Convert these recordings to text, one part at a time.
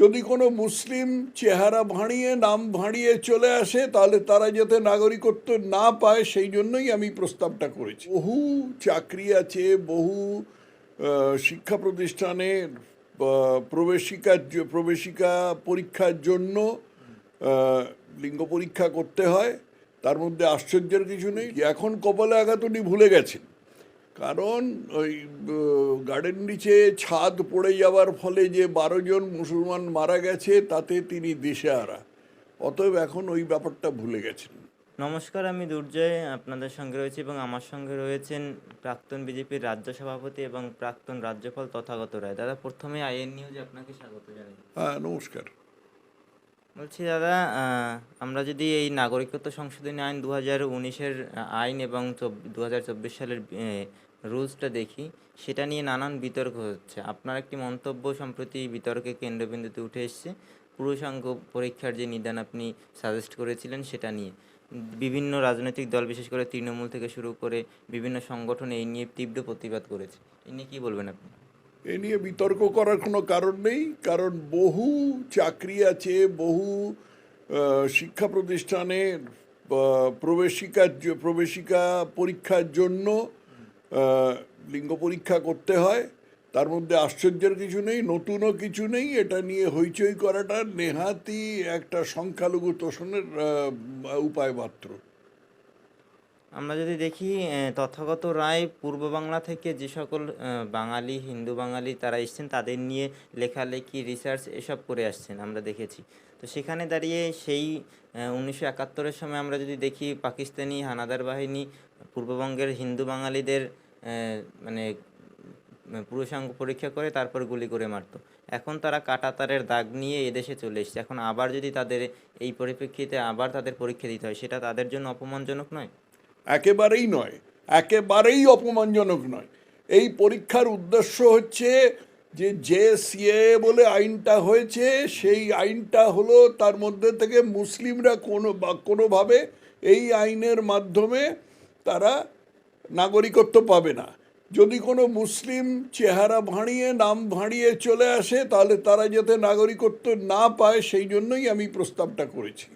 যদি কোনো মুসলিম চেহারা ভাঁড়িয়ে নাম ভাঁড়িয়ে চলে আসে তাহলে তারা যাতে নাগরিকত্ব না পায় সেই জন্যই আমি প্রস্তাবটা করেছি। বহু চাকরি আছে বহু শিক্ষা প্রতিষ্ঠানে আহ, প্রবেশিকার প্রবেশিকা পরীক্ষার জন্য লিঙ্গ পরীক্ষা করতে হয়। তার মধ্যে আশ্চর্যের কিছু নেই এখন কপালে আঘাত উনি ভুলে গেছেন। কারণ ওই গার্ডেন নিচে ছাদ পড়ে যাওয়ার ফলে যে বারো জন মুসলমান মারা গেছে তাতে তিনি দিশেহারা অতএব এখন ওই ব্যাপারটা ভুলে গেছেন। নমস্কার আমি দুর্জয় আপনাদের সঙ্গে রয়েছি এবং আমার সঙ্গে রয়েছেন প্রাক্তন বিজেপির রাজ্য সভাপতি এবং প্রাক্তন রাজ্যপাল তথাগত রায়। দাদা প্রথমে আইএন নিউজে আপনাকে স্বাগত জানাই। হ্যাঁ নমস্কার। বলছি দাদা আমরা যদি এই নাগরিকত্ব সংশোধনী আইন দু হাজার উনিশের আইন এবং দু হাজার চব্বিশ সালের রুলসটা দেখি, সেটা নিয়ে নানান বিতর্ক হচ্ছে। আপনার একটি মন্তব্য সম্প্রতি বিতর্কে কেন্দ্রবিন্দুতে উঠে এসছে, পুরুষাঙ্গ পরীক্ষার যে নিদান আপনি সাজেস্ট করেছিলেন সেটা নিয়ে। বিভিন্ন রাজনৈতিক দল, বিশেষ করে তৃণমূল থেকে শুরু করে বিভিন্ন সংগঠন এই নিয়ে তীব্র প্রতিবাদ করেছে। এ নিয়ে কী বলবেন আপনি? এ নিয়ে বিতর্ক করার কোনো কারণ নেই, কারণ বহু চাকরি আছে, বহু শিক্ষা প্রতিষ্ঠানে প্রবেশিকার প্রবেশিকা পরীক্ষার জন্য লিঙ্গ পরীক্ষা করতে হয়। তার মধ্যে আশ্চর্যের কিছু নেই, নতুনও কিছু নেই। এটা নিয়ে হইচই করাটা নেহাতি একটা সংখ্যালঘু তোষণের উপায় মাত্র আমরা যদি দেখি তথাগত রায় পূর্ব বাংলা থেকে যে সকল বাঙালি, হিন্দু বাঙালি তারা এসছেন, তাদের নিয়ে লেখালেখি রিসার্চ এসব করে আসছেন আমরা দেখেছি। তো সেখানে দাঁড়িয়ে সেই উনিশশো একাত্তরের সময় আমরা যদি দেখি, পাকিস্তানি হানাদার বাহিনী, পূর্ববঙ্গের হিন্দু বাঙালিদের মানে পুরুষাঙ্গ পরীক্ষা করে তারপর গুলি করে মারতো। এখন তারা কাটাতারের দাগ নিয়ে এদেশে চলে এসেছে। এখন আবার যদি তাদের এই পরিপ্রেক্ষিতে আবার তাদের পরীক্ষা দিতে হয়, সেটা তাদের জন্য অপমানজনক নয়? একেবারেই নয়, একেবারেই অপমানজনক নয়। এই পরীক্ষার উদ্দেশ্য হচ্ছে যে যে সিএ বলে আইনটা হয়েছে, সেই আইনটা হলো তার মধ্যে থেকে মুসলিমরা কোনো বা, কোনোভাবে এই আইনের মাধ্যমে তারা নাগরিকত্ব পাবে না। যদি কোনো মুসলিম চেহারা ভাঁড়িয়ে, নাম ভাঁড়িয়ে চলে আসে, তাহলে তারা যাতে নাগরিকত্ব না পায়, সেই জন্যই আমি প্রস্তাবটা করেছি।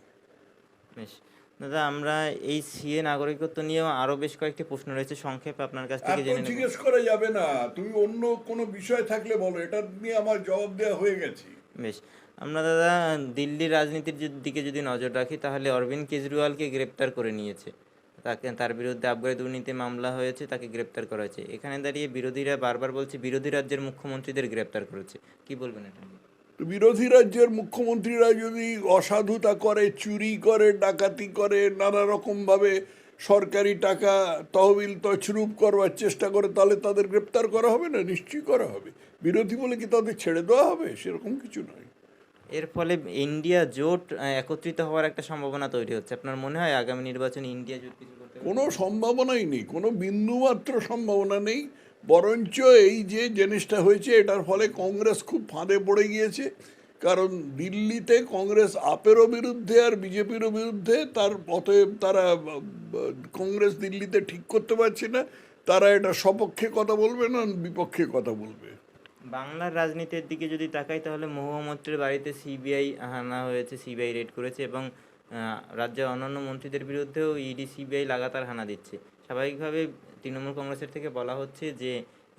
দাদা আমরা এই সিএ নাগরিকত্ব নিয়েও আরও বেশ কয়েকটি প্রশ্ন রয়েছে সংক্ষেপে আপনার কাছ থেকে জেনে জিজ্ঞেস করা যাবে না তুমি অন্য কোনো বিষয় থাকলে বলো এটা নিয়ে আমার জবাব দেওয়া হয়ে গেছে। বেশ আমরা দাদা দিল্লির রাজনীতির দিকে যদি নজর রাখি তাহলে অরবিন্দ কেজরিওয়ালকে গ্রেপ্তার করে নিয়েছে। তাকে তার বিরুদ্ধে আবগারি দুর্নীতি মামলা হয়েছে তাকে গ্রেপ্তার করা হয়েছে। এখানে দাঁড়িয়ে বিরোধীরা বারবার বলছে বিরোধী রাজ্যের মুখ্যমন্ত্রীদের গ্রেপ্তার করেছে। কি বলবেন এটা নিয়ে? বিরোধী রাজ্যের মুখ্যমন্ত্রীরা যদি অসাধুতা করে চুরি করে ডাকাতি করে নানা রকমভাবে সরকারি টাকা তহবিল তছরূপ করবার চেষ্টা করে তাহলে তাদের গ্রেপ্তার করা হবে না? নিশ্চয়ই করা হবে। বিরোধী বলে কি তাদের ছেড়ে দেওয়া হবে? সেরকম কিছু নয়। এর ফলে ইন্ডিয়া জোট একত্রিত হওয়ার একটা সম্ভাবনা তৈরি হচ্ছে। আপনার মনে হয় আগামী নির্বাচনে ইন্ডিয়া জোট কিছু কোনো সম্ভাবনাই নেই। কোনো বিন্দুমাত্র সম্ভাবনা নেই। বরঞ্চ এই যে জিনিসটা হয়েছে, এটার ফলে কংগ্রেস খুব ফাঁদে পড়ে গিয়েছে। কারণ দিল্লিতে কংগ্রেস আপেরও বিরুদ্ধে আর বিজেপিরও বিরুদ্ধে, তার অতএব তারা কংগ্রেস দিল্লিতে ঠিক করতে পারছে না। তারা এটা সপক্ষে কথা বলবে না, বিপক্ষে কথা বলবে। বাংলার রাজনীতির দিকে যদি তাকাই, তাহলে মহুয়ামৈত্রের বাড়িতে সিবিআই হানা হয়েছে, সিবিআই রেড করেছে এবং রাজ্যের অন্যান্য মন্ত্রীদের বিরুদ্ধেও ইডি, সিবিআই লাগাতার হানা দিচ্ছে। স্বাভাবিকভাবে তৃণমূল কংগ্রেসের থেকে বলা হচ্ছে যে,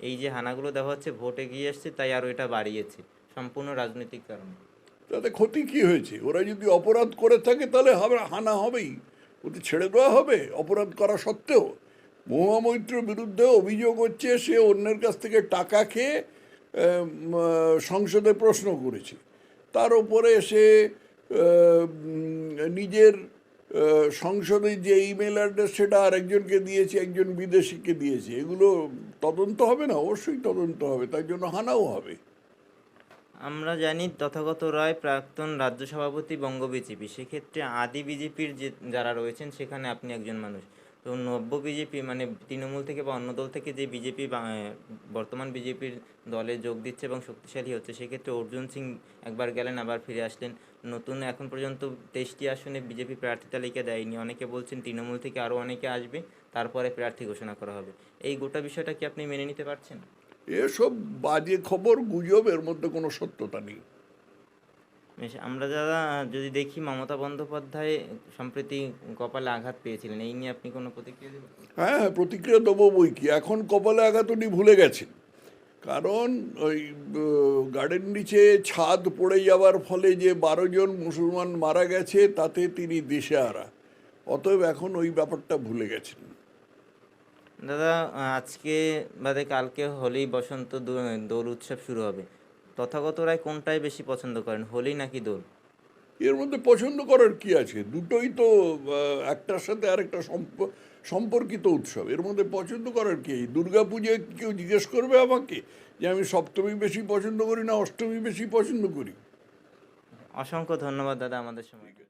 এই যে হানাগুলো দেওয়া হচ্ছে, ভোটে গিয়ে আসছে তাই আরও এটা বাড়িয়েছে, সম্পূর্ণ রাজনৈতিক কারণে। তাতে ক্ষতি কি হয়েছে? ওরা যদি অপরাধ করে থাকে, তাহলে হবে, হানা হবেই। ওদের ছেড়ে দেওয়া হবে, অপরাধ করা সত্ত্বেও। মহামৈত্রের বিরুদ্ধে অভিযোগ হচ্ছে, সে অন্যের কাছ থেকে টাকা খেয়ে সংসদে প্রশ্ন করেছে। তার উপরে সে নিজের সংসদে যে ইমেল অ্যাড্রেস সেটা আরেকজনকে দিয়েছে, একজন বিদেশিকে দিয়েছে, এগুলো তদন্ত হবে না? অবশ্যই তদন্ত হবে, তার জন্য হানাও হবে। আমরা জানি তথাগত রায় প্রাক্তন রাজ্য সভাপতি বঙ্গ বিজেপি, সেক্ষেত্রে আদি বিজেপির যে যারা রয়েছেন, সেখানে আপনি একজন মানুষ। তো নব্য বিজেপি মানে তৃণমূল থেকে বা অন্য দল থেকে যে বিজেপি বর্তমান বিজেপির দলে যোগ দিচ্ছে এবং শক্তিশালী হচ্ছে, সেক্ষেত্রে অর্জুন সিং একবার গেলেন, আবার ফিরে আসলেন। নতুন এখন পর্যন্ত তেইশটি আসনে বিজেপি প্রার্থী তালিকা দেয়নি। অনেকে বলছেন তৃণমূল থেকে আরও অনেকে আসবে, তারপরে প্রার্থী ঘোষণা করা হবে। এই গোটা বিষয়টা কি আপনি মেনে নিতে পারছেন? এসব বাজে খবর, গুজব, এর মধ্যে কোনো সত্যতা নেই। আমরা যারা যদি দেখি মমতা বন্দ্যোপাধ্যায় সম্প্রতি কপালে আঘাত পেয়েছিলেন এই নিয়ে আপনি কোনো প্রতিক্রিয়া দেবেন? হ্যাঁ হ্যাঁ, প্রতিক্রিয়া দেবো বই কি? এখন কপালে আঘাত উনি ভুলে গেছেন। কারণ ওই গার্ডেন নিচে ছাদ পড়ে যাওয়ার ফলে যে বারো জন মুসলমান মারা গেছে তাতে তিনি দিশেহারা অতএব এখন ওই ব্যাপারটা ভুলে গেছেন। দাদা আজকে বাদে কালকে হলেই বসন্ত দোল উৎসব শুরু হবে। তথাগত রায় কোনটাই বেশি পছন্দ করেন হোলি নাকি দোল? এর মধ্যে পছন্দ করার কি আছে? দুটোই তো একটার সাথে আরেকটা সম্প- সম্পর্কিত উৎসব। এর মধ্যে পছন্দ করার কি? দুর্গা পুজোয় কেউ জিজ্ঞেস করবে আমাকে যে আমি সপ্তমী বেশি পছন্দ করি না অষ্টমী বেশি পছন্দ করি। অসংখ্য ধন্যবাদ দাদা আমাদের সময়